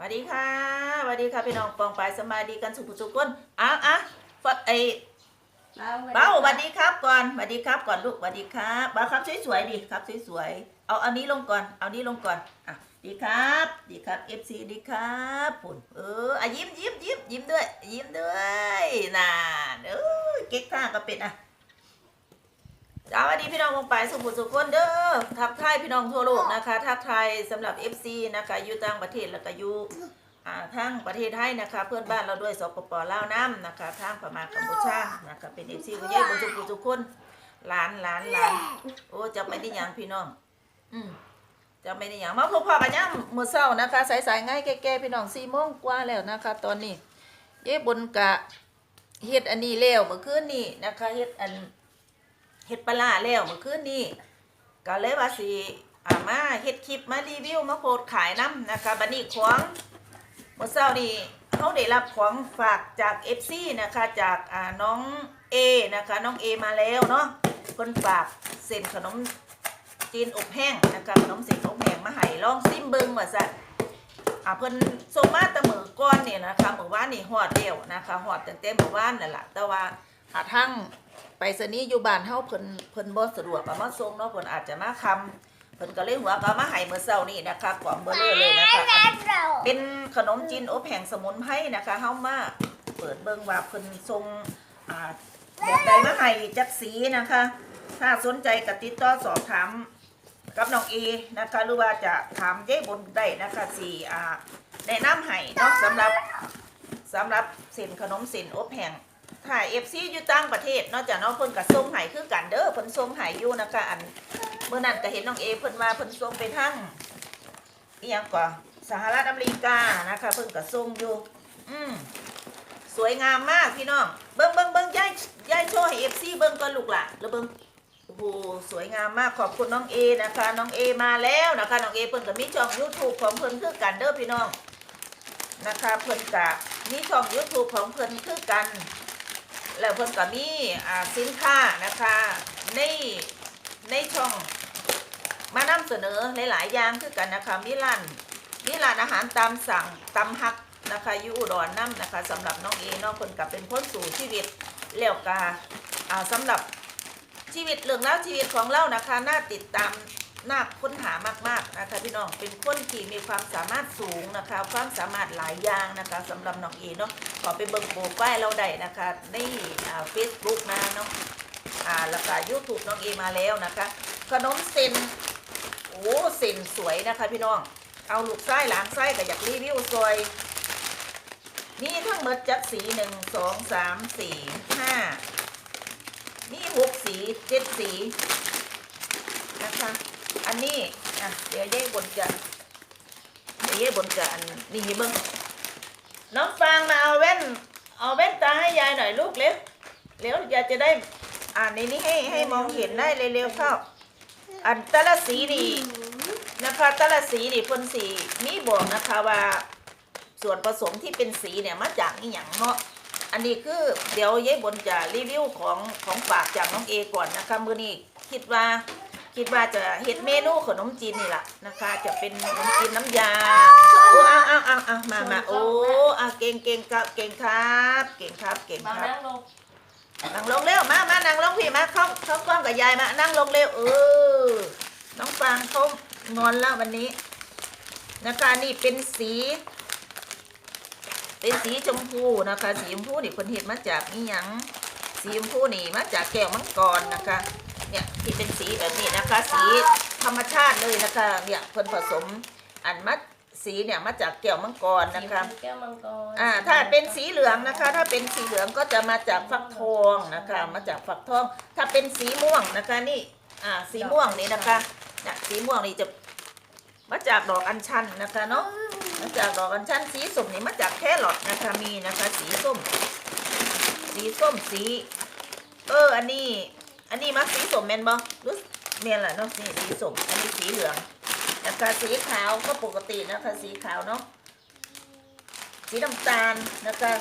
สวัสดีค่ะสวัสดีค่ะพี่น้องปองปายสบายดีกันสุขสุขคนอะอะฟอดไอเบ้าสวัสดีครับก่อนสวัสดีครับก่อนลูกสวัสดีครับบ้าครับสวยๆดิครับสวยๆเอาอันนี้ลงก่อน เอานี้ลงก่อนอะดีครับ ดีครับเอฟซีดีครับปุ่นเอออะยิ้มยิ้มยิ้มยิ้มด้วย ยิ้มด้วยน่าเออเก๊กข้างก็เป็นอะ สวัสดีพี่น้องวงไปสุขุสุขคนเด้อทักทายพี่น้องทั่วโลกนะคะทักทายสำหรับ FC นะคะอยู่ต่างประเทศแล้วก็อยู่อ่าทางประเทศไทยนะคะ เพื่อนบ้านเราด้วยสปปลาวน้ำนะคะทางพม่ากัมพูชานะคะเป็น FC กูเย่บุญสุขุสุขคนหลานหลานหลานโอ้จะไม่ได้ยังพี่น้อง อืมจะไม่ได้ยังมาพบพ่อกันย่ำมือเช้านะคะสายๆง่ายแก่ๆพี่น้องสี่โมงกว่าแล้วนะคะ ตอนนี้เย่บนกะเฮ็ดอันนี้แล้วเมื่อคืนนี้นะคะเฮ็ดอัน เฮ็ดปลาร้าแล้วเมื่อคืนนี้ก็เลยว่าสิอามาเฮ็ดคลิปมารีวิวมาโพสขายน้ำนะคะบัดนี้ของเมื่อเช้านี้เขาได้รับของฝากจาก FC นะคะจากอ่าน้องเอนะคะน้องเอมาแล้วเนาะเพิ่นฝากเส้นขนมจีนอบแห้งนะคะขนมเส้นอบแห้งมาให้ลองซิมเบิ่งว่าซั่นอ่าเพิ่นส่งมาต่มื้อก่อนเนี่ยนะคะมื้อวานนี่ฮอดแล้วนะคะฮอดตั้งแต่มื้อวานนั่นล่ะแต่ว่า อ่าทั้งไปสนีย์อยู่บ้านเฮาเพิ่นเพิ่นบ่สะดวกเอามาส่งเนาะเพิ่นอาจจะมาคำเพิ่นก็เลยหัวก็เอามาให้มื้อเช้านี้นะคะก่องเบอร์เลอเลยนะคะอันเป็นขนมจีนอบแห้งสมุนไพรนะคะเฮามาเปิดเบิ่งว่าเพิ่นส่งอ่าแบบใดมาให้จักสีนะคะ ถ้าสนใจก็ติดต่อสอบถามกับน้องเอนะคะหรือว่าจะถามเย้บนได้นะคะสิอ่าแนะนำให้เนาะสำหรับสำหรับเส้นขนมเส้นอบแห้ง ถ่ายเอฟซีอยู่ต่างประเทศนอกจากน้องเพิ่นกับส่งให้คือกันเด้อเพิ่นส่งให้อยู่นะคะอันเมื่อนั้นก็เห็นน้องเอเพิ่นมาเพิ่นส่งไปทั้งอีหยังกว่าสหรัฐอเมริกานะคะเพิ่นก็ส่งอยู่ อืมสวยงามมากพี่น้องเบิ่งเบิ่งเบิ่งย้ายย้ายโชว์ให้เอฟซีเบิ่งก่อนลูกล่ะแล้วเบิ่งโอ้โหสวยงามมากขอบคุณน้องเอนะคะ น้องเอมาแล้วนะคะน้องเอเพิ่นก็มีช่อง YouTube ของเพิ่นคือกันเด้อพี่น้องนะคะเพิ่นก็มีช่อง YouTube ของเพิ่นคือกัน แล้วเพิ่นก็มีอ่าสินค้านะคะในในช่องมานำเสนอหลายๆอย่างคือกันนะคะมีร้านมีร้านอาหารตามสั่งตำฮักนะคะยู่อุดรน้ำนะคะสำหรับน้องเอน้องเพิ่นก็เป็นพ้นสู่ชีวิตแล้วกาสำหรับชีวิตเรื่องราชีวิตของเรานะคะน่าติดตาม น่าค้นหามากๆนะคะพี่น้องเป็นคนที่มีความสามารถสูงนะคะ ความสามารถหลายอย่างนะคะสำหรับน้องเอเนาะขอไปเบิ่งโปรไฟล์เราได้นะคะในเฟซบุ๊กนะเน้องอ่าแล้วก็ยูทูบน้องเอมาแล้วนะคะ ขนมเส้นโอ้เส้นสวยนะคะพี่น้องเอาลูกไส้หลางไส้ก็อยากรีวิวซอยนี่ทั้งหมดจักสีหนึ่งสองสามสี่ห้านี่หกสีเจ็ดสีนะคะ อันนี้อะเดี๋ยวเย่บนจะเดี๋ยวเย่บนจะอันนี่เบิ้งน้องฟางมาเอาแว่น เอาแว่นตาให้ยายหน่อยลูกเร็วเร็วยายจะได้อ่านในนี้ให้ให้มองเห็นได้เร็วๆเข้าอันต่ละสีนี่นะคะต่ละสีนี่พ่นสีมีบอกนะคะว่าส่วนผสมที่เป็นสีเนี่ยมาจากนี่อย่างเนาะอันนี้คือเดี๋ยวยายบนจะรีวิวของของฝากจากน้องเอก่อนนะคะมือนี้คิดว่า คิดว่าจะเฮ็ดเมนูขนมจีนนี่แหละนะคะ จะเป็นขนมจีนน้ำยาโอ้เอาเอาเอาเอามามาโอ้เอาเก่งเก่งครับเก่งครับ เก่งครับเก่งบางครับ นั่งลงนั่งลงเร็วมามานั่งลงพี่มาเข้าเข้ากล้องกับยายมานั่งลงเร็วเออน้องฟางเขางอนแล้ววันนี้ นะคะนี่เป็นสี เป็นสีชมพูนะคะ สีชมพูนี่คนเห็นมาจากนี่ยังสีชมพูนี่มาจากแก้วมังกรนะคะ เนี่ยที่เป็นสีแบบนี้นะคะ สีธรรมชาติเลยนะคะเนี่ยคนผสมอันมัดสีเนี่ยมาจากแก้วมังกรนะคะแก้วมังกรอ่าถ้าเป็นสีเหลืองนะคะ ถ้าเป็นสีเหลืองก็จะมาจากฟักทองนะคะ มาจากฟักทอง ถ้าเป็นสีม่วงนะคะนี่อ่าสีม่วงนี่นะคะเนี่ยสีม่วงนี่จะมาจากดอกอัญชันนะคะเนาะมาจากดอกอัญชันสีส้มนี่มาจากแครอทนะคะมีนะคะ สีส้ม สีส้มสี เอออันนี้ อันนี้มักสีส้มแมนบอรู้เมียนแหละเนาะนี่สีส้มอันนี้สีเหลืองนะคะสีขาวก็ปกตินะคะสีขาวเนาะสีน้ำตาลนะคะ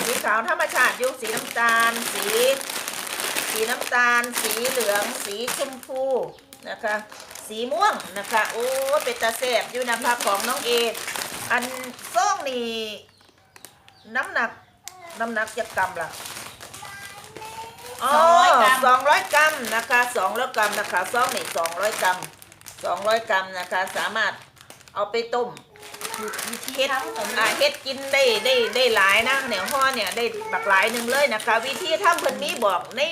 สีขาวธรรมชาติยุสีน้ำตาล สี สีน้ำตาล สีเหลือง สีชมพูนะคะ สีม่วงนะคะโอ้เป็นตาแสบอยู่นะคะของน้องเออันซ่องนี่น้ำหนักน้ำหนักจะกรัมละ อ๋อสองร้อยกรัมนะคะสองร้อยกรัมนะคะซ่องนี่สองร้อยกรัมสองร้อยกรัมนะคะ สามารถเอาไปต้มวิธีเฮ็ดทำของอ่าเฮ็ดกินได้ได้ได้หลายนะเนี่ยห่อเนี่ยได้บักหลายหนึ่งเลยนะคะ วิธีทำเพิ่นมีบอกใน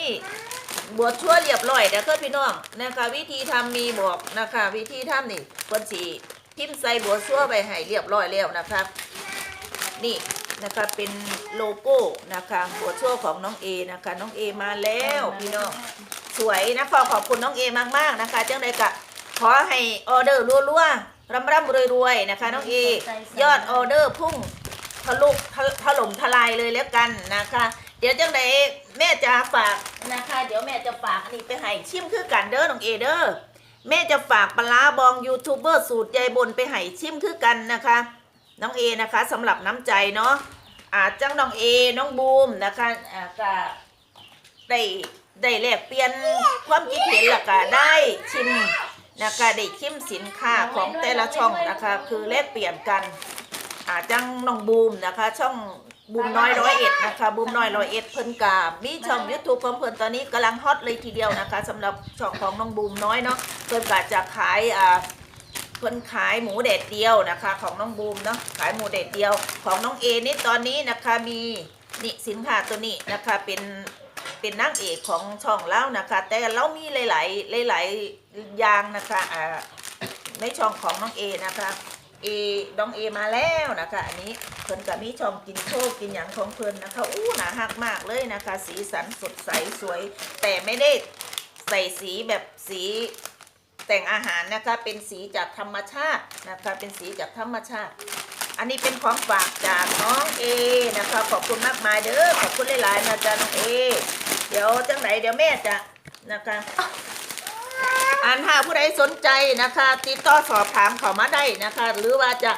บวชชั่วเรียบร้อยเด้อเพื่อนพี่น้องนะคะ วิธีทำมีบอกนะคะ วิธีทำนี่เพิ่นสิพิมพ์ใส่บวชชั่วไปให้เรียบร้อยแล้วนะคะนี่ นะคะเป็นโลโก้นะคะบวชชั่วของน้องเอนะคะ น้องเอมาแล้วพี่น้องสวยนะขอขอบคุณน้องเอมากๆนะคะจังใดกะขอให้ออเดอร์รัวๆร่ำร่ำรวยๆนะคะ น้องเอยอดออเดอร์พุ่งทะลุทะถล่มทลายเลยแล้วกันนะคะ เดี๋ยวจังใดแม่จะฝากนะคะ เดี๋ยวแม่จะฝากอันนี้ไปให้ชิมคือกันเด้อน้องเอเด้อแม่จะฝากปลาร้าบองยูทูบเบอร์สูตรยายบนไปให้ชิมคือกันนะคะ น้องเอนะคะสำหรับน้ำใจเนาะอาจังน้องเอน้องบูมนะคะอ่าก็ได้ได้แลกเปลี่ยนความคิดเห็นและก็ได้ชิมนะคะได้ชิมสินค้าของแต่ละช่องนะคะ คือแลกเปลี่ยนกันอาจังน้องบูมนะคะ ช่องบูมน้อยร้อยเอ็ดนะคะบูมน้อยร้อยเอ็ดเพิ่นกามีช่องยูทูบของเพิ่นตอนนี้กำลังฮอตเลยทีเดียวนะคะสำหรับช่องของน้องบูมน้อยเนาะเพิ่นกาจะขายอ่า คนขายหมูเด็ดเดียวนะคะ ของน้องบูมเนาะขายหมูเด็ดเดียว ของน้องเอนี่ตอนนี้นะคะมีนี่สินค้าตัวนี้นะคะเป็นเป็นนางเอกของช่องแล้วนะคะ แต่เรามีหลายๆหลายๆอย่างนะคะอ่าในช่องของน้องเอนะคะเอน้องเอมาแล้วนะคะ อันนี้เพิ่นกับมีช่องกินโชคกินอย่างของเพิ่นนะคะอู้หนาหักมากเลยนะคะ สีสันสดใสสวย แต่ไม่ได้ใส่สีแบบสี แต่งอาหารนะคะเป็นสีจากธรรมชาตินะคะเป็นสีจากธรรมชาติ อันนี้เป็นของฝากจากน้องเอนะคะขอบคุณมากมายเด้อขอบคุณหลายๆนะจ๊ะน้องเอ เดี๋ยวจังไหนเดี๋ยวแม่จะนะคะอ่านหาผู้ใดสนใจนะคะ ติดต่อสอบถามเขามาได้นะคะ หรือว่าจะ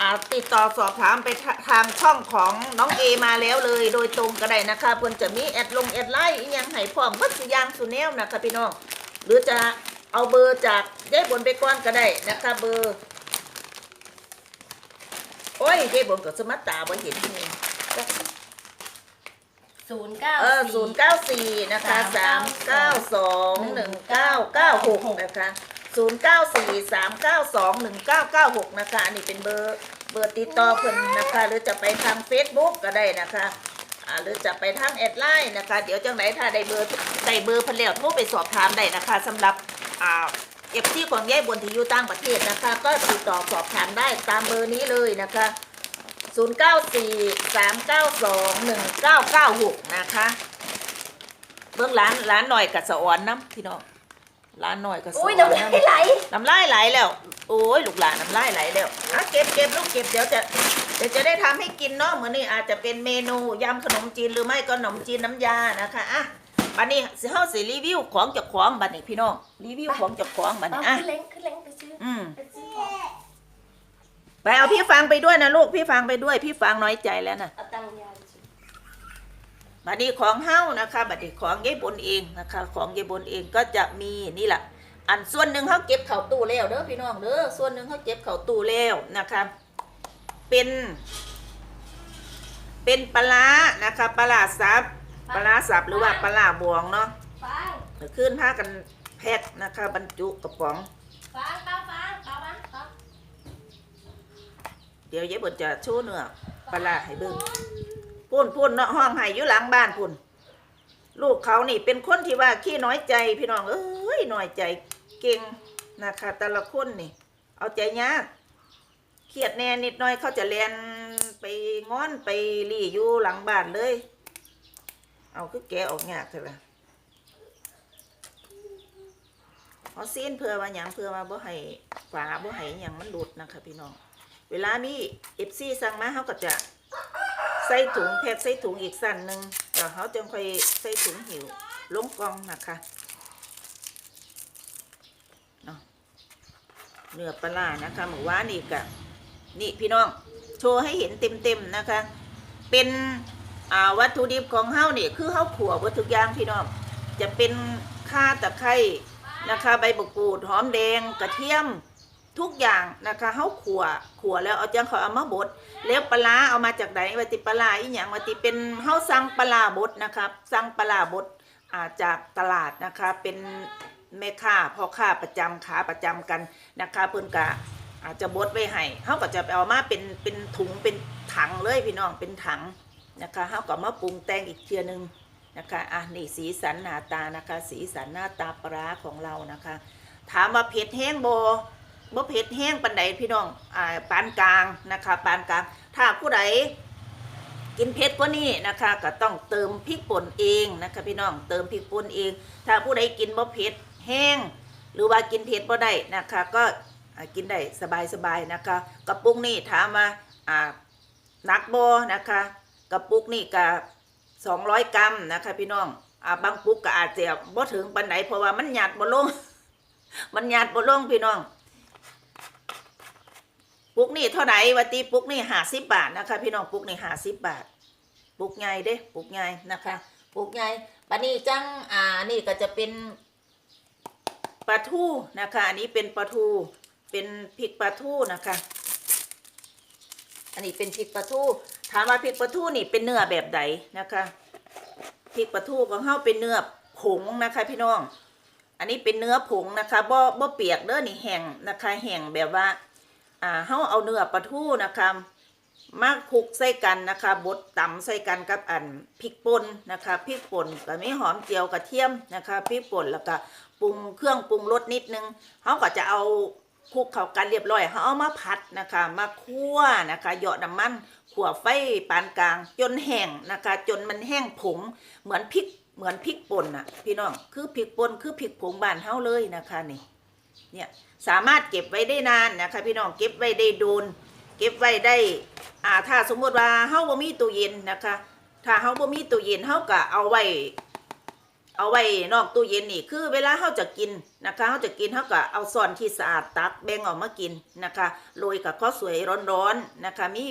อ่าติดต่อสอบถามไปทางช่องของน้องเอมาแล้วเลย โดยตรงก็ได้นะคะเพื่อนจะมีแอดลงแอดไลน์ยังให้พร้อมบัดสิอยางสุแนวนะคะพี่น้องหรือจะ เอาเบอร์จากยายบนไปก้อนก็ได้นะคะเบอร์ โอ้ยยายบนกับสมัตตาบ่เห็นนี่ศูนย์เก้าเออศูนย์เก้าสี่นะคะสามเก้าสองหนึ่งเก้าเก้าหกนะคะศูนย์เก้าสี่สามเก้าสองหนึ่งเก้าเก้าหกนะคะ อันนี้เป็นเบอร์เบอร์ติดต่อเพิ่นนะคะ หรือจะไปทาง Facebook ก็ได้นะคะอ่าหรือจะไปทางแอดไลน์นะคะ เดี๋ยวจังไหนถ้าได้เบอร์ได้เบอร์เพิ่นแล้วโทรไปสอบถามได้นะคะสำหรับอ่า เอฟซีของยายบนที่อยู่ต่างประเทศนะคะ ก็ติดต่อสอบถามได้ตามเบอร์นี้เลยนะคะ 0 9 4 3 9 2 1 9 9 6 นะคะ เบื้องร้านร้านหน่อยกับสะออนน้ำพี่น้องร้านหน่อยกับสะออุ้อยนน้ำลายไหลน้ำลายไหลแล้ว โอ้ยลูกหลานน้ำลายไหลแล้วอะเก็บเก็บลูกเก็บเดี๋ยวจะเดี๋ยวจะได้ทำให้กินเนาะเหมือนนี่อาจจะเป็นเมนูยำขนมจีนหรือไม่ก็ขนมจีนน้ำยานะคะอะ บัดนี้สิเฮาสิรีวิวของเจากของบัดนี้พี่น้องรีวิวของเจากของบัดเอานี้อะขึ้นเล้งขึ้นเล้งไปซื้ออืมไปซื้อไปเอาพี่ฟังไปด้วยนะลูกพี่ฟังไปด้วย พี่ฟังน้อยใจแล้วนะเอาตังค์ยายไปซื้อบัดนี้ของเฮ้านะคะบัดนี้ของยายบนเองนะคะ ของยายบนเองก็จะมีนี่แหละอันส่วนหนึ่งเขาเก็บเข่าตู้แล้วเด้อพี่น้องเด้อส่วนหนึ่งเขาเก็บเข่าตู้แล้วนะคะเป็น เป็นปลาร้านะคะปลาร้าสับ ปลาร้าสับหรือว่าปลาร้าบวงเนาะฟังขึ้นผ้ากันแพ็คนะคะบรรจุกระป๋องฟังป้าฟังป้าฟังป้าเดี๋ยวยายบนจะโชว์เนื้อปลาร้าให้เบิ่งพุ่นพุ่นเนาะห้องไห้อยู่หลังบ้านพุ่นลูกเขานี่เป็นคนที่ว่าขี้น้อยใจพี่น้องเอ้ยน้อยใจเก่งนะคะแต่ละคนนี่ เอาใจยากเครียดแน่นิดหน่อยเขาจะเรียนไปง้อนไปรี่อยู่หลังบ้านเลย เอาคือแกะออกยากเถอะล่ะเอาซีนเพื่อว่าหยังเพื่อว่าบ่ให้ฝาบ่ให้หยังมันหลุดนะคะพี่น้อง เวลามีเอฟซีสั่งมาเขาก็จะใส่ถุงแพ็คใส่ถุงอีกสั้นหนึ่งแล้วเขาจึงค่อยใส่ถุงหิวลงกล่องนะคะเนาะเนื้อปลานะคะหมูว่านี่กะนี่พี่น้อง โชว์ให้เห็นเต็มๆนะคะ เป็น วัตถุดิบของเฮานี่คือเฮาขัววัตถุกอย่างพี่น้องจะเป็นข่าตะไคร้นะคะใบมะกรูดหอมแดงกระเทียมทุกอย่างนะคะเฮาขัวขัวแล้วเอาจังเขาเอามาบดแล้วปลาเอามาจากไหนว่าติปลาอีหยังว่าติเป็นเฮาสั่งปลาบดนะครับสั่งปลาบดอาจากตลาดนะคะเป็นแม่ค้าพ่อค้าประจำขาประจำกันนะคะเพิ่นกะอาจจะบดไว้ให้เฮาก็จะเอามาเป็นเป็นถุงเป็นถังเลยพี่น้องเป็นถัง นะคะเฮาก็มาปรุงแต่งอีกเทียนึงนะคะอะนี่สีสันหน้าตานะคะ สีสันหน้าตาปลาของเรานะคะ ถามว่าเผ็ดแห้งโบบ่เผ็ดแห้งปันใดพี่น้องอ่าปานกลางนะคะปานกลาง ถ้าผู้ใดกินเผ็ดกว่านี้นะคะก็ต้องเติมพริกป่นเองนะคะพี่น้องเติมพริกป่นเอง ถ้าผู้ใดกินบ่เผ็ดแห้ง หรือว่ากินเผ็ดบ่ได้นะคะก็กินได้สบายๆนะคะกระปุกนี่ถามว่าอ่านักโบนะคะ กระปุกนี่ก็200กรัมนะคะพี่น้องอ่าบางปุกก็อาจจะบ่ถึงปานใดเพราะว่ามันหยาดบ่ลง มันหยาดบ่ลงพี่น้อง ปุกนี่เท่าไหร่วะตีปุกนี่ห้าสิบบาทนะคะ พี่น้องปุกนี่ห้าสิบบาท ปุกใหญ่เด้ ปุกใหญ่นะคะปุกใหญ่ปานนี้จังอ่านี่ก็จะเป็นปลาทูนะคะอันนี้เป็นปลาทูเป็นพริกปลาทูนะคะ อันนี้เป็นพริกปลาทู ถามว่าพริกปลาทูนี่เป็นเนื้อแบบใดนะคะพริกปลาทูของเฮาเป็นเนื้อผงนะคะ พี่น้อง อันนี้เป็นเนื้อผงนะคะบ่บ่เปียกเด้อนี่แห้งนะคะแห้งแบบว่าอ่าเฮาเอาเนื้อปลาทูนะคะมาคลุกใส่กันนะคะบดตำใส่กันกับอันพริกป่นนะคะพริกป่นก็มีหอมเจียวกระเทียมนะคะพริกป่นแล้วก็ปรุงเครื่องปรุงรสนิดนึงเฮาก็จะเอาคลุกเข้ากันเรียบร้อยเฮาเอามาผัดนะคะ มาคั่วนะคะเหยาะน้ำมัน ขั่วไฟปานกลาง จนแห้งนะคะ จนมันแห้งผงเหมือนพริกเหมือนพริกป่นน่ะพี่น้องคือพริกป่นคือพริกผงบานเฮาเลยนะคะนี่เนี่ยสามารถเก็บไว้ได้นานนะคะพี่น้องเก็บไว้ได้โดน เก็บไว้ได้อ่าถ้าสมมติว่าเฮาบ่มีตู้เย็นนะคะ ถ้าเฮาบ่มีตู้เย็นเฮาก็เอาไว้ เอาไว้นอกตู้เย็นนี่คือเวลาเฮาจะกินนะคะเฮาจะกินเฮาก็เอาซ่อนที่สะอาดตักแบ่งออกมากินนะคะโรยกับข้าวสวยร้อนๆนะคะมี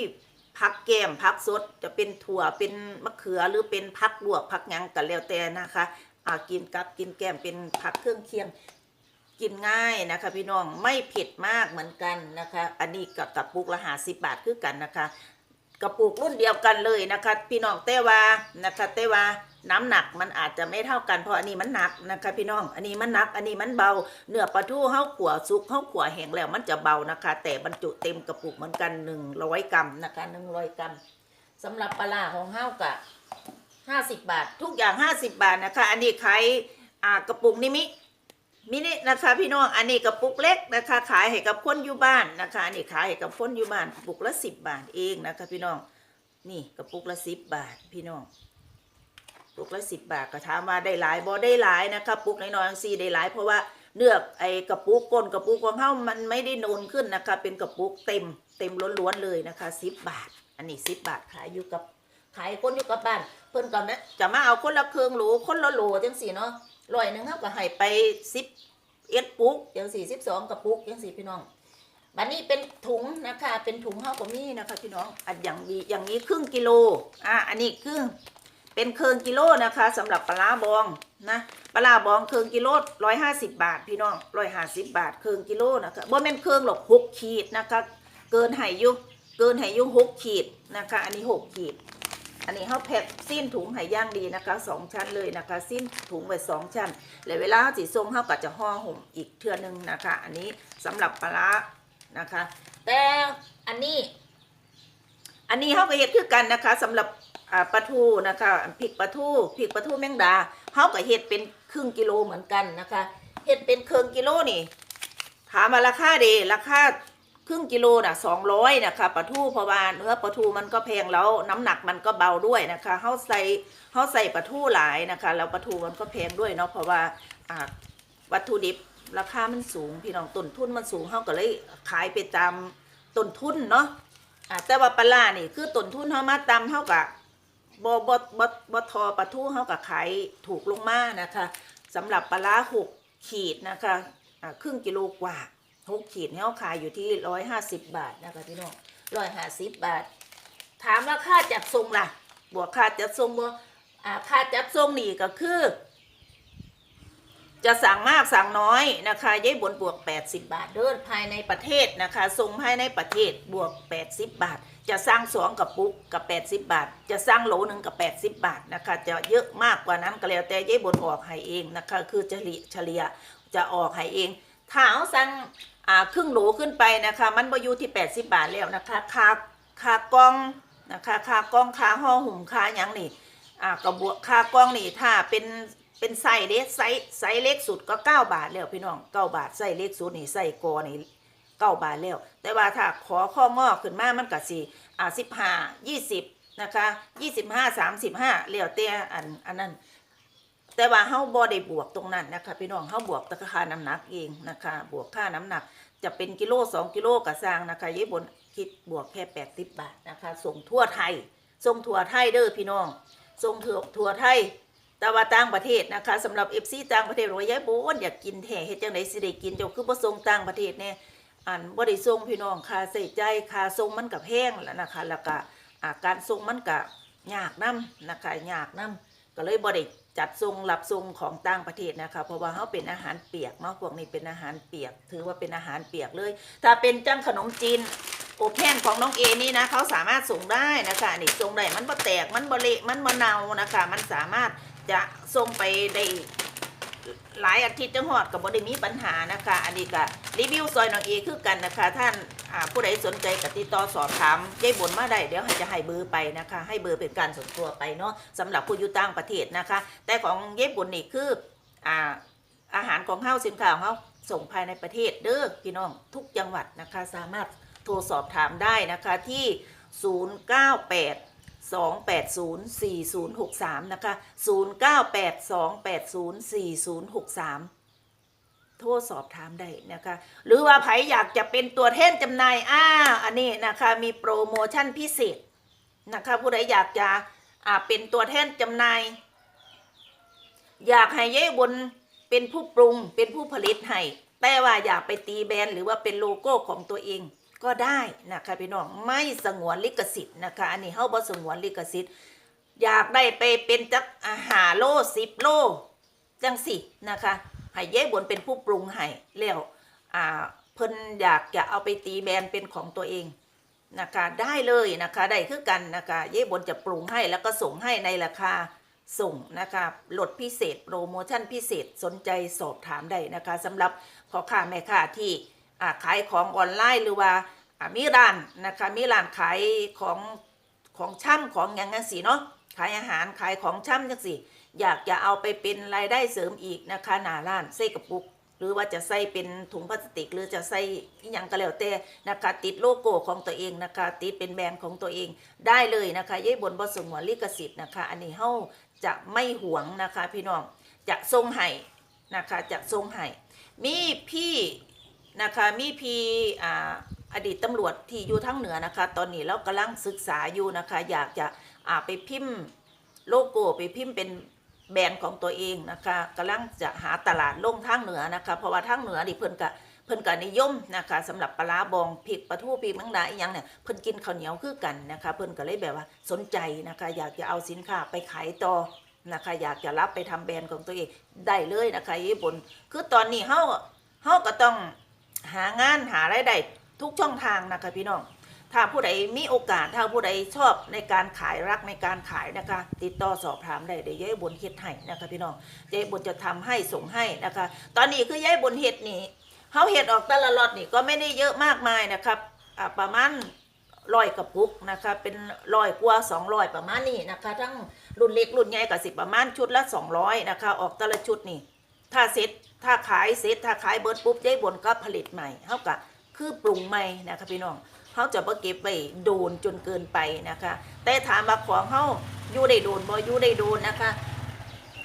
ผักแก้มผักสดจะเป็นถั่วเป็นมะเขือหรือเป็นผักลวกผักยังก็แล้วแต่นะคะอากินกับกินแก้มเป็นผักเครื่องเคียงกินง่ายนะคะพี่น้องไม่เผ็ดมากเหมือนกันนะคะ อันนี้กับกระปุกละหาสิบบาทคือกันนะคะ กระปุกรุ่นเดียวกันเลยนะคะ พี่น้องเต้ว่านะคะเต้ว่า น้ำหนักมันอาจจะไม่เท่ากันเพราะอันนี้มันหนักนะคะพี่น้อง อันนี้มันหนัก อันนี้มันเบา เนื้อปลาทูเฮาขัวสุกเฮาขัวแห้งแล้วมันจะเบานะคะ แต่บรรจุเต็มกระปุกเหมือนกัน100กรัมนะคะ100กรัมสำหรับปลาร้าของเฮากะ50บบาท ทุกอย่าง50บาทนะคะ อันนี้ขายกระปุกนิมิมินินะคะพี่น้องอันนี้กระปุกเล็กนะคะ ขายให้กับคนอยู่บ้านนะคะอันนี้ขายให้กับคนอยู่บ้านกระปุกละสิบบาทเองนะคะพี่น้องนี่กระปุกละสิบบาทพี่น้อง ปุกละสิบบาทก็ถามว่าได้หลายบ่ได้หลายนะคะปุกน้อยๆซีได้หลาย เพราะว่าเนื้อไอ้กระปุกก้นกระปุกของเฮามันไม่ได้นูนขึ้นนะคะ เป็นกระปุกเต็มเต็มล้วนๆเลยนะคะสิบบาท อันนี้สิบบาทขายอยู่กับขายคนอยู่กับบ้าน เพิ่นก่อนนะจะมาเอาคนละเครื่องโหลคนละโหลจังสี่เนาะร้อยหนึ่งเฮาก็ให้ไปสิบเอ็ดปุกอย่างสี่สิบสองกระปุกอย่างสี่พี่น้องบัดนี้เป็นถุงนะคะ เป็นถุงเท่ากับมีนะคะพี่น้องอันอย่างดีอย่างนี้ครึ่งกิโลอะอันนี้ครึ่ง เป็นเครื่องกิโลนะคะสำหรับปลาบองนะปลาบองเครื่องกิโลร้อยห้าสิบบาท พี่น้องร้อยห้าสิบบาทเครื่องกิโลนะคะบ่แม่นเคืองหรอกหกขีดนะคะ เกินไหยุเกินไหยุหกขีดนะคะ อันนี้หกขีด อันนี้เขาแพ็คสิ้นถุงไหย่างดีนะคะสองชั้นเลยนะคะ สิ้นถุงไว้สองชั้นแล้วเวลาสีส้มเขาก็จะห่อห่มอีกเทื่อนึงนะคะ อันนี้สำหรับปลานะคะ แต่อันนี้ อันนี้เขาก็เฮ็ดคือกันนะคะสำหรับ อ่าปลาทูนะคะพริกปลาทูพริกปลาทูแมงดาเขาก็เฮ็ดเป็นครึ่งกิโลเหมือนกันนะคะเฮ็ดเป็นครึ่งกิโลนี่ถามมาราคาเดราคาครึ่งกิโลน่ะสองร้อยนะคะปลาทูเพราะว่าเนื้อปลาทูมันก็แพงแล้วน้ำหนักมันก็เบาด้วยนะคะเขาใส่เขาใส่ปลาทูหลายนะคะแล้วปลาทูมันก็แพงด้วยเนาะเพราะว่าอ่าวัตถุดิบราคามันสูงพี่น้องต้นทุนมันสูงเขาก็เลยขายไปตามต้นทุนเนาะแต่ว่าปลาร้านี่คือต้นทุนเขามาตามเท่ากับ บ่บ่บ่บ่ทอปลาทูเขากับขายถูกลงมานะคะสำหรับปลาหกขีดนะคะอ่าครึ่งกิโลกว่าหกขีดให้เขาขายอยู่ที่ร้อยห้าสิบบาทนะคะพี่น้องร้อยห้าสิบบาท ถามว่าค่าจัดทรงล่ะบวกค่าจัดทรงบวกอ่าค่าจัดทรงนี่ก็คือ จะสั่งมากสั่งน้อยนะคะยายบนบวก 80 บาทเดินภายในประเทศนะคะส่งภายในประเทศบวก 80 บาท จะสร้างสองกับปุ๊กกับ 80 บาท จะสร้างโหลหนึ่งกับ 80 บาทนะคะจะเยอะมากกว่านั้นก็แล้วแต่ยายบนออกให้เองนะคะคือเฉลี่ยเฉลี่ยจะออกให้เองถ้าเอาสั่งครึ่งโหลขึ้นไปนะคะ มันบอยู่ที่ 80 บาทแล้วนะคะค่าค่ากล้องนะคะค่ากล้องค่าห่อหุ่มค่ายังนี่อ่ากระบวกค่ากล้องนี่ถ้าเป็น เป็นไส้เล็กไซส์ไซส์เล็กสุดก็9บาทแล้วพี่น้อง9บาทไส้เล็กสุดนี่ไส้กอนี่9บาทแล้ว แต่ว่าถ้าขอข้องอกขึ้นมามันก็สิอ่า15 20นะคะ25 35แล้วแต่อันอันนั้นแต่ว่าเฮาบ่ได้บวกตรงนั้นนะคะพี่น้องเฮาบวกตะค่าน้ำหนักเองนะคะ บวกค่าน้ำหนัก จะเป็นกิโล2กิโลก็สร้างนะคะยายบนคิดบวกแค่80บาทนะคะ ส่งทั่วไทยส่งทั่วไทยเด้อพี่น้องส่งทั่วทั่วไทย แต่ว่าต่างประเทศนะคะสำหรับ FC ต่างประเทศบอกว่ายายโบนอยากกินแท้เฮ็ดจังไดสิได้กินเจ้าคือบ่ส่งต่างประเทศแน่อันบ่ได้ส่งพี่น้องค่าใช้จ่ายค่าส่งมันก็แพงแล้วนะคะแล้วก็อาการส่งมันก็ยากนํนะคะยากนํก็เลยบ่ได้จัดส่งรับส่งของต่างประเทศนะคะเพราะว่าเฮาเป็นอาหารเปียกเนาะพวกนี้เป็นอาหารเปียก ถือว่าเป็นอาหารเปียกเลย ถ้าเป็นจังขนมจีนโอเพนของน้องเอนี่นะเขาสามารถส่งได้นะคะนี่ส่งได้มันบ่แตกมันบ่เละมันบ่เนานะคะ มันสามารถ จะส่งไปได้หลายอาทิตย์จังหอดกับบ่ได้มีปัญหานะคะ อันนี้ก็รีวิวซอยน้องเอคือกันนะคะ ท่านผู้ใดสนใจก็ติดต่อสอบถามยายบนมาได้เดี๋ยวจะให้เบอร์ไปนะคะ ให้เบอร์เป็นการส่วนตัวไปเนาะสำหรับผู้อยู่ต่างประเทศนะคะ แต่ของยายบนนี่คืออ่าอาหารของเฮาสินค้าของเฮาส่งภายในประเทศเด้อพี่น้องทุกจังหวัดนะคะ สามารถโทรสอบถามได้นะคะที่ 098 280 4063 นะคะ 098 280 4063 โทรสอบถามได้นะคะ หรือว่าใครอยากจะเป็นตัวแทนจำหน่ายอ้าอันนี้นะคะมีโปรโมชั่นพิเศษนะคะผู้ใดอยากจะอ่าเป็นตัวแทนจำหน่าย อยากให้เย้บนเป็นผู้ปรุงเป็นผู้ผลิตให้แต่ว่าอยากไปตีแบรนด์หรือว่าเป็นโลโก้ของตัวเอง ก็ได้นะคะพี่น้องไม่สงวนลิขสิทธิ์นะคะอันนี้เฮาบ่สงวนลิขสิทธิ์ อยากได้ไปเป็นจักอาหารโลสิบโลจังสินะคะให้เย้บนเป็นผู้ปรุงให้แล้วอ่าเพิ่นอยากจะเอาไปตีแบรนด์เป็นของตัวเองนะคะได้เลยนะคะได้คือกันนะคะเย้บนจะปรุงให้แล้วก็ส่งให้ในราคาส่งนะคะลดพิเศษโปรโมชั่นพิเศษสนใจสอบถามได้นะคะสำหรับพ่อค้าแม่ค้าที่ ขายของออนไลน์หรือว่ามีร้านนะคะมีร้านขายของของช่ำของอย่างงั้นสิเนาะขายอาหารขายของช่ำจังสิอยากจะเอาไปเป็นรายได้เสริมอีกนะคะหนาร้านใส่กระปุก หรือว่าจะใส่เป็นถุงพลาสติก หรือจะใส่อย่างก็แล้วแต่นะคะติดโลโก้ของตัวเองนะคะติดเป็นแบรนด์ของตัวเองได้เลยนะคะเย้บนบสงวนลิขสิทธิ์นะคะอันนี้เฮาจะไม่หวงนะคะพี่น้องจะทรงให้นะคะจะทรงให้มีพี่ นะคะมีพี่อ่าอดีตตำรวจที่อยู่ทั้งเหนือนะคะ ตอนนี้เรากำลังศึกษาอยู่นะคะ อยากจะอ่าไปพิมพ์โลโก้ไปพิมพ์เป็นแบรนด์ของตัวเองนะคะกำลังจะหาตลาดลงทางเหนือนะคะ เพราะว่าทางเหนือนี่เพิ่นกะเพิ่นกะนิยมนะคะสำหรับปลาบองพริกปลาทูพริกมังดาอีหยังเนี่ยเพิ่นกินข้าวเหนียวคือกันนะคะ เพิ่นก็เลยแบบว่าสนใจนะคะ อยากจะเอาสินค้าไปขายต่อนะคะ อยากจะรับไปทำแบรนด์ของตัวเองได้เลยนะคะญี่ปุ่นคือตอนนี้เฮาเฮาก็ต้อง หางานหารายได้ทุกช่องทางนะคะพี่น้อง ถ้าผู้ใดมีโอกาสถ้าผู้ใดชอบในการขายรักในการขายนะคะ ติดต่อสอบถามได้เดี๋ยวยายบุญเฮ็ดให้นะคะพี่น้องยายบุญจะทำให้ส่งให้นะคะ ตอนนี้คือยายบุญเฮ็ดนี่เฮาเฮ็ดออกแต่ละล็อตนี่ก็ไม่ได้เยอะมากมายนะครับประมาณร้อยกระปุกนะคะเป็นร้อยกว่าสองร้อยประมาณนี้นะคะ ทั้งรุ่นเล็กรุ่นใหญ่กับสิประมาณชุดละ200นะคะ ออกแต่ละชุดนี่ถ้าเซ็ต ถ้าขายเซ็ตถ้าขายเบิร์ดปุ๊บได้บนก็ผลิตใหม่เท่ากับคือปรุงใหม่นะคะพี่น้องเขาจะบ่เก็บไว้โดนจนเกินไปนะคะ แต่ถามว่าของเขาอยู่ได้โดนบ่อยู่ได้โดนนะคะ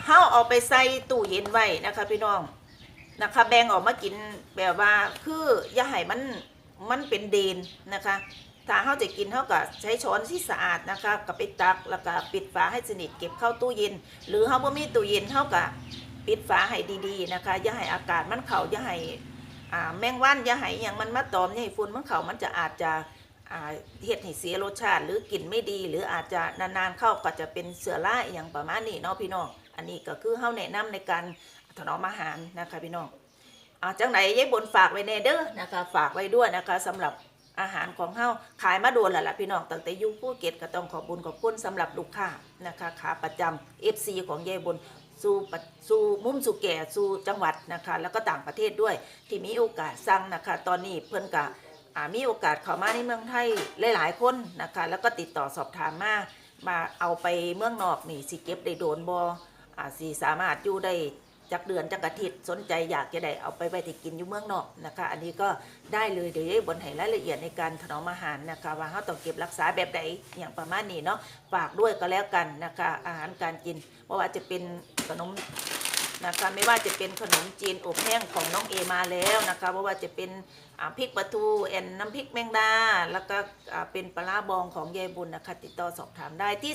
เขาเอาไปใส่ตู้เย็นไว้นะคะพี่น้องนะคะ แบ่งออกมากินแบบว่าคืออย่าให้มันมันเป็นเดนนะคะถ้าเขาจะกินเขาก็ใช้ช้อนที่สะอาดนะคะก็ไปตักแล้วก็ปิดฝาให้สนิทเก็บเข้าตู้เย็น หรือเขาบ่มีตู้เย็นเขาก็ ปิดฝาให้ดีๆนะคะ อย่าให้อากาศมันเข่าอย่าให้แมงวันอย่าให้อย่างมันมาตอมอย่าให้ฝุ่นมันเข่ามันจะอาจจะเฮ็ดให้เสียรสชาติ หรือกลิ่นไม่ดี หรืออาจจะนานๆเข้าก็จะเป็นเสือล่าอย่างประมาณนี้เนาะพี่น้องอันนี้ก็คือเฮาแนะนำในการถนอมอาหารนะคะพี่น้องอาจังไหนยายบนฝากไว้แน่เด้อนะคะ ฝากไว้ด้วยนะคะสำหรับอาหารของเฮาขายมาโดนแล้วล่ะพี่น้องตั้งแต่ยุ่ภูเกตก็ต้องขอบบุญขอบคุณสำหรับลูกค้านะคะขาประจำ FC ของยายบน สู่สู่มุมสู่แก่สู่จังหวัดนะคะ แล้วก็ต่างประเทศด้วยที่มีโอกาสสั่งนะคะ ตอนนี้เพิ่นกะมีโอกาสเข้ามาในเมืองไทยหลาย ๆ คนนะคะ แล้วก็ติดต่อสอบถามมามาเอาไปเมืองนอกนี่สิเก็บได้โดนบอ่าสิสามารถอยู่ได้ จากเดือนจากอาทิตย์สนใจอยากจะได้เอาไปไปที่กินอยู่เมืองนอกนะคะ อันนี้ก็ได้เลยเดี๋ยวบนให้รายละเอียดในการถนอมอาหารนะคะ ว่าเขาต้องเก็บรักษาแบบใดอย่างประมาณนี้เนาะฝากด้วยก็แล้วกันนะคะ อาหารการกินเพราะว่าจะเป็นขนม นะคะ ไม่ว่าจะเป็นขนมจีนอบแห้งของน้องเอมาแล้วนะคะเพราะว่าจะเป็นพริกปลาทูแอนน้ำพริกแมงดา แล้วก็เป็นปลาบองของยายบุญนะคะ ติดต่อสอบถามได้ที่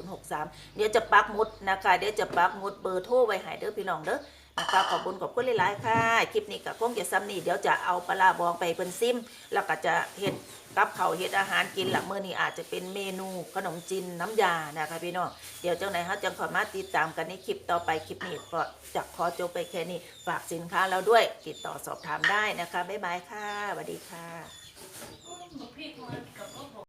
0982804063 เดี๋ยวจะปักมุดนะคะ เดี๋ยวจะปักมุดเบอร์โทรไว้ให้เด้อพี่น้องเด้อ นะคะขอบคุณขอบคุณหลายๆค่ะคลิปนี้ก็คงจะซ้ำนี่เดี๋ยวจะเอาปลาบองไปเป็นซิม แล้วก็จะเห็ดกับเขาวเห็ดอาหารกินหลังมื้อนี้อาจจะเป็นเมนูขนมจีนน้ำยานะคะพี่น้องเดี๋ยวเจังไหนฮะจังขอมาติดตามกันในคลิปต่อไปคลิปนี้ก็จะขอจบไปแค่นี้ฝากสินค้าเราด้วยติดต่อสอบถามได้นะคะบ๊ายบายค่ะสวัสดีค่ะ